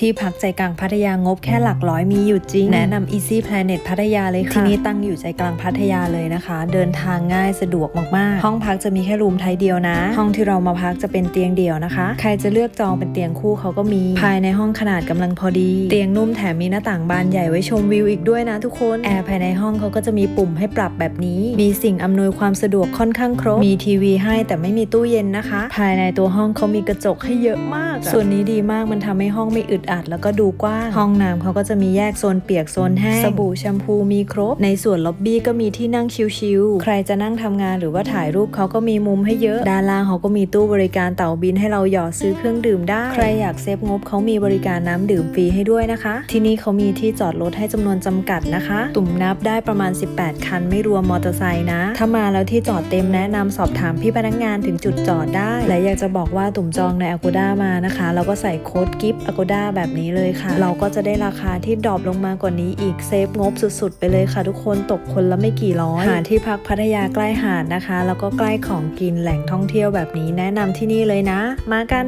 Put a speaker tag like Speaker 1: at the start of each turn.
Speaker 1: ที่พักใจกลางพัทยางบแค่หลักร้อยมีอยู่จริง แนะนำ Easy Planet พัทยาเลยค่ะ ที่นี่ตั้งอยู่ใจกลางพัทยาเลยนะคะ เดินทางง่ายสะดวกมากๆ ห้องพักจะมีแค่รูมไทยเดียวนะ ห้องที่เรามาพักจะเป็นเตียงเดี่ยวนะคะ ใครจะเลือกจองเป็นเตียงคู่เขาก็มี ภายในห้องขนาดกำลังพอดี เตียงนุ่มแถมมีหน้าต่างบานใหญ่ไว้ชมวิวอีกด้วยนะทุกคน แอร์ภายในห้องเขาก็จะมีปุ่มให้ปรับแบบนี้ มีสิ่งอำนวยความสะดวกค่อนข้างครบ มีทีวีให้แต่ไม่มีตู้เย็นนะคะ ภายในตัวห้องเขามีกระจกให้เยอะมาก ส่วนนี้ดีมากมันทำให้ห้องไม่อึดอัดแล้วก็ดูกว้าง ห้องน้ำเขาก็จะมีแยกโซนเปียกโซนแห้ง สบู่แชมพูมีครบ ในส่วนล็อบบี้ก็มีที่นั่งชิลๆ ใครจะนั่งทำงานหรือว่าถ่ายรูปเขาก็มีมุมให้เยอะ ด้านล่างเขาก็มีตู้บริการเต่าบินให้เราหยอดซื้อเครื่องดื่มได้ ใครอยากเซฟงบเขามีบริการน้ำดื่มฟรีให้ด้วยนะคะ ที่นี่เขามีที่จอดรถให้จำนวนจำกัดนะคะ ตุ่มนับได้ประมาณ 18 คันไม่รวมมอเตอร์ไซค์นะ ถ้ามาแล้วที่จอดเต็มแนะนำสอบถามพี่พนักงานถึงจุดจอดได้ และอยากจะบอกว่าตุ่มจองใน Agoda มานะคะแล้วก็ใส่โค้ดกิฟต์ Agoda แบบนี้เลยค่ะ เราก็จะได้ราคาที่ดรอปลงมากว่านี้อีกเซฟงบสุดๆ ไปเลยค่ะ ทุกคนตกคนละไม่กี่ร้อยหาที่พักพัทยาใกล้หาดนะคะ แล้วก็ใกล้ของกินแหล่งท่องเที่ยวแบบนี้แนะนำที่นี่เลยนะ มากัน